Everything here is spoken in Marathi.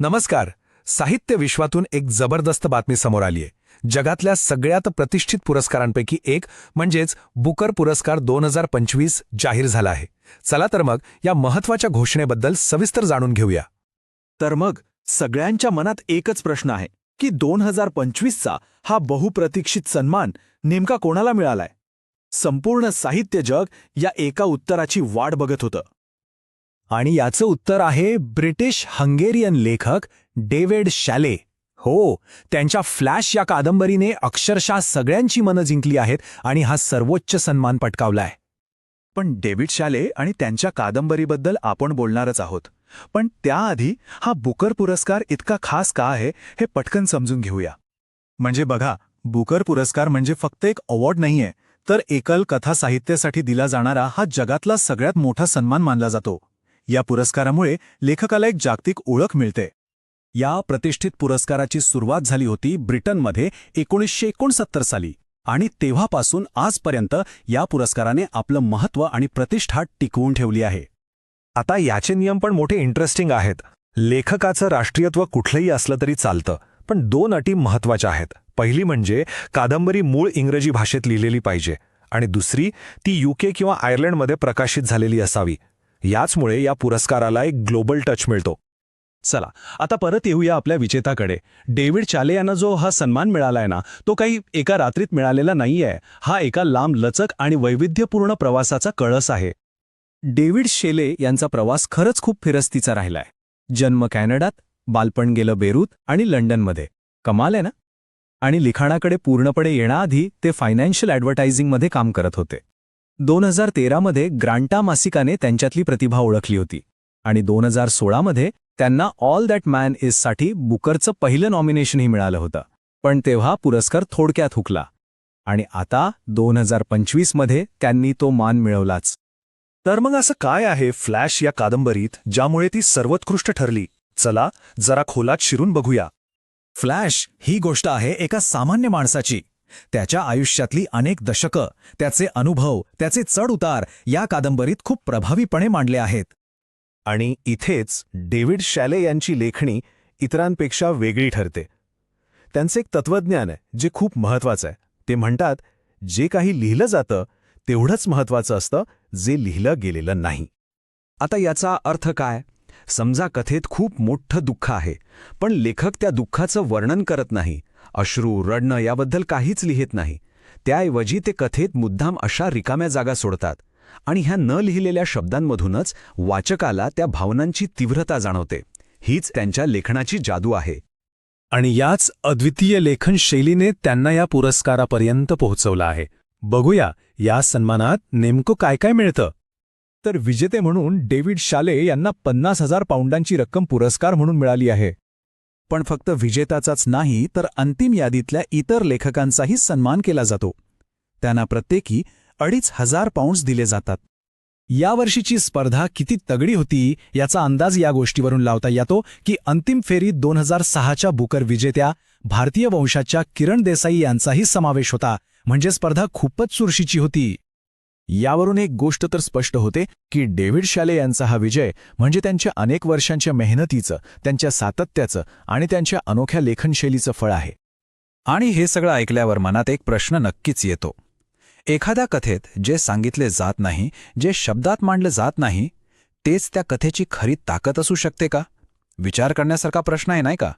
नमस्कार. साहित्य विश्वातून एक जबरदस्त बातमी समोर आलीय. जगातल्या सगळ्यात प्रतिष्ठित पुरस्कारांपैकी एक म्हणजेच बुकर पुरस्कार दोन हजार पंचवीस जाहीर झाला आहे. चला तर मग या महत्त्वाच्या घोषणेबद्दल सविस्तर जाणून घेऊया. तर मग सगळ्यांच्या मनात एकच प्रश्न आहे की दोन हजार पंचवीसचा हा बहुप्रतीक्षित सन्मान नेमका कोणाला मिळालाय? संपूर्ण साहित्य जग या एका उत्तराची वाट बघत होतं. आणि याचं उत्तर आहे ब्रिटिश हंगेरियन लेखक डेव्हिड शॅले. हो त्यांच्या फ्लॅश या कादंबरीने अक्षरशः सगळ्यांची मनं जिंकली आहेत आणि हा सर्वोच्च सन्मान पटकावलाय. पण डेव्हिड शाले आणि त्यांच्या कादंबरीबद्दल आपण बोलणारच आहोत. पण त्याआधी हा बुकर पुरस्कार इतका खास का आहे हे पटकन समजून घेऊया. म्हणजे बघा बुकर पुरस्कार म्हणजे फक्त एक अवॉर्ड नाहीये तर एकल कथा साहित्यासाठी दिला जाणारा हा जगातला सगळ्यात मोठा सन्मान मानला जातो. या पुरस्कारामुळे लेखकाला एक जागतिक ओळख मिळते. या प्रतिष्ठित पुरस्काराची सुरुवात झाली होती ब्रिटनमध्ये एकोणीसशे एकोणसत्तर साली आणि तेव्हापासून आजपर्यंत या पुरस्काराने आपलं महत्त्व आणि प्रतिष्ठा टिकवून ठेवली आहे. आता याचे नियम पण मोठे इंटरेस्टिंग आहेत. लेखकाचं राष्ट्रीयत्व कुठलंही असलं तरी चालतं पण दोन अटी महत्त्वाच्या आहेत. पहिली म्हणजे कादंबरी मूळ इंग्रजी भाषेत लिहिलेली पाहिजे आणि दुसरी ती युके किंवा आयर्लंडमध्ये प्रकाशित झालेली असावी. याचमुळे या पुरस्काराला एक ग्लोबल टच मिळतो. चला आता परत येऊया आपल्या विजेताकडे. डेव्हिड चाले यांना जो हा सन्मान मिळालाय ना तो काही एका रात्रीत मिळालेला नाहीये. हा एका लांब लचक आणि वैविध्यपूर्ण प्रवासाचा कळस आहे. डेव्हिड शेले यांचा प्रवास खरंच खूप फिरस्तीचा राहिलाय. जन्म कॅनडात बालपण गेलं बेरूत आणि लंडनमध्ये. कमाल आहे ना? आणि लिखाणाकडे पूर्णपणे येण्याआधी ते फायनान्शियल ॲडव्हर्टायझिंगमध्ये काम करत होते. दोन हजार तेरामध्ये ग्रांटा मासिकाने त्यांच्यातली प्रतिभा ओळखली होती. आणि दोन हजार सोळामध्ये त्यांना ऑल दॅट मॅन इजसाठी बुकरचं पहिलं नॉमिनेशनही मिळालं होतं. पण तेव्हा पुरस्कार थोडक्यात हुकला. आणि आता दोन हजार पंचवीसमध्ये त्यांनी तो मान मिळवलाच. तर मग असं काय आहे फ्लॅश या कादंबरीत ज्यामुळे ती सर्वोत्कृष्ट ठरली? चला जरा खोलात शिरून बघूया. फ्लॅश ही गोष्ट आहे एका सामान्य माणसाची. त्याच्या आयुष्यातली अनेक दशकं त्याचे अनुभव त्याचे चढउतार या कादंबरीत खूप प्रभावीपणे मांडले आहेत. आणि इथेच डेव्हिड शॅले यांची लेखणी इतरांपेक्षा वेगळी ठरते. त्यांचं एक तत्वज्ञान आहे जे खूप महत्वाचं आहे. ते म्हणतात जे काही लिहिलं जातं तेवढंच महत्वाचं असतं जे लिहिलं गेलेलं नाही. आता याचा अर्थ काय? समजा कथेत खूप मोठं दुःख आहे पण लेखक त्या दुःखाचं वर्णन करत नाही. अश्रू रडणं याबद्दल काहीच लिहित नाही. त्याऐवजी ते कथेत मुद्दाम अशा रिकाम्या जागा सोडतात आणि ह्या न लिहिलेल्या शब्दांमधूनच वाचकाला त्या भावनांची तीव्रता जाणवते. हीच त्यांच्या लेखनाची जादू आहे. आणि याच अद्वितीय लेखन शैलीने त्यांना या पुरस्कारापर्यंत पोहोचवलं आहे. बघूया या सन्मानात नेमकं काय काय मिळतं? तर विजेते म्हणून डेव्हिड शाले यांना पन्नास हजार पाऊंडांची रक्कम पुरस्कार म्हणून मिळाली आहे. पण फक्त विजेताचाच नाही तर अंतिम यादीतल्या इतर लेखकांचाही सन्मान केला जातो. त्यांना प्रत्येकी अडीच हजार पाऊंड्स दिले जातात. यावर्षीची स्पर्धा किती तगडी होती याचा अंदाज या गोष्टीवरून लावता येतो की अंतिम फेरीत दोन हजार सहाच्या बुकर विजेत्या भारतीय वंशाच्या किरण देसाई यांचाही समावेश होता. म्हणजे स्पर्धा खूपच चुरशीची होती. यावरून एक गोष्ट तर स्पष्ट होते की डेव्हिड शाले यांचा हा विजय म्हणजे त्यांच्या अनेक वर्षांच्या मेहनतीचं त्यांच्या सातत्याचं आणि त्यांच्या अनोख्या लेखनशैलीचं फळ आहे. आणि हे सगळं ऐकल्यावर मनात एक प्रश्न नक्कीच येतो. एखाद्या कथेत जे सांगितले जात नाही जे शब्दात मांडलं जात नाही तेच त्या कथेची खरी ताकद असू शकते का? विचार करण्यासारखा प्रश्न आहे नाही का?